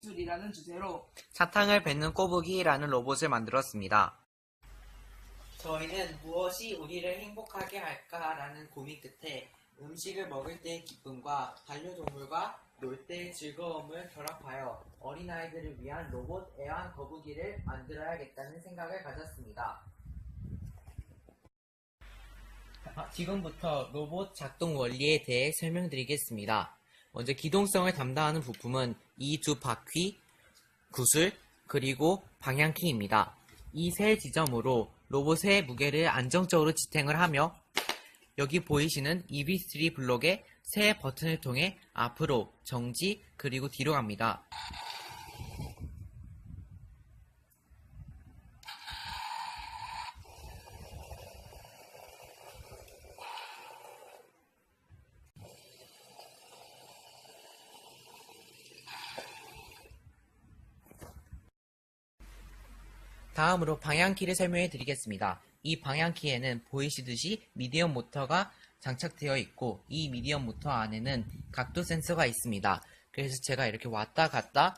기술이라는 주제로 사탕을 뱉는 꼬부기라는 로봇을 만들었습니다. 저희는 무엇이 우리를 행복하게 할까라는 고민 끝에 음식을 먹을 때의 기쁨과 반려동물과 놀 때의 즐거움을 결합하여 어린아이들을 위한 로봇 애완 거북이를 만들어야겠다는 생각을 가졌습니다. 아, 지금부터 로봇 작동 원리에 대해 설명드리겠습니다. 먼저 기동성을 담당하는 부품은 이 두 바퀴, 구슬, 그리고 방향키입니다. 이 세 지점으로 로봇의 무게를 안정적으로 지탱을 하며 여기 보이시는 EV3 블록의 세 버튼을 통해 앞으로, 정지, 그리고 뒤로 갑니다. 다음으로 방향키를 설명해 드리겠습니다. 이 방향키에는 보이시듯이 미디엄 모터가 장착되어 있고 이 미디엄 모터 안에는 각도 센서가 있습니다. 그래서 제가 이렇게 왔다 갔다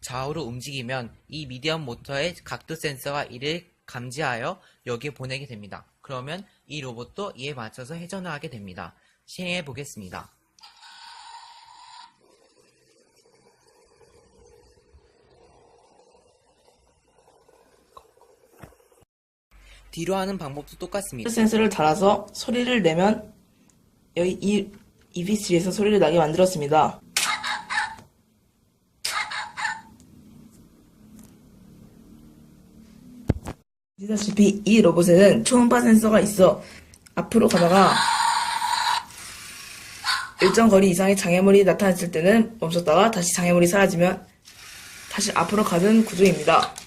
좌우로 움직이면 이 미디엄 모터의 각도 센서가 이를 감지하여 여기에 보내게 됩니다. 그러면 이 로봇도 이에 맞춰서 회전을 하게 됩니다. 시행해 보겠습니다. 뒤로 하는 방법도 똑같습니다. 센서를 달아서 소리를 내면 여기 이 EV3에서 소리를 나게 만들었습니다. 보시다시피 이 로봇에는 초음파 센서가 있어 앞으로 가다가 일정 거리 이상의 장애물이 나타났을 때는 멈췄다가 다시 장애물이 사라지면 다시 앞으로 가는 구조입니다.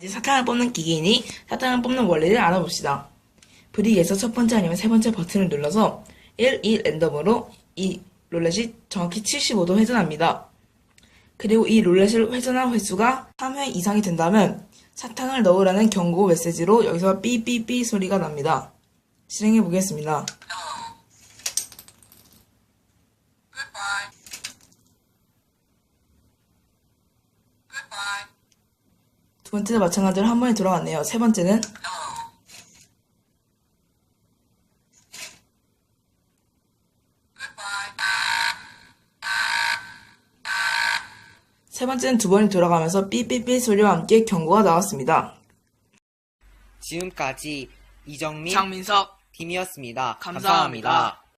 이제 사탕을 뽑는 기기이니 사탕을 뽑는 원리를 알아봅시다. 브릭에서 첫 번째 아니면 세 번째 버튼을 눌러서 1, 2 랜덤으로 이 롤렛이 정확히 75도 회전합니다. 그리고 이 롤렛을 회전한 횟수가 3회 이상이 된다면 사탕을 넣으라는 경고 메시지로 여기서 삐삐삐 소리가 납니다. 실행해 보겠습니다. 두 번째도 마찬가지로 한 번에 돌아갔네요. 세 번째는 세 번째는 두 번이 돌아가면서 삐삐삐 소리와 함께 경고가 나왔습니다. 지금까지 이정민 장민석 팀이었습니다. 감사합니다. 감사합니다.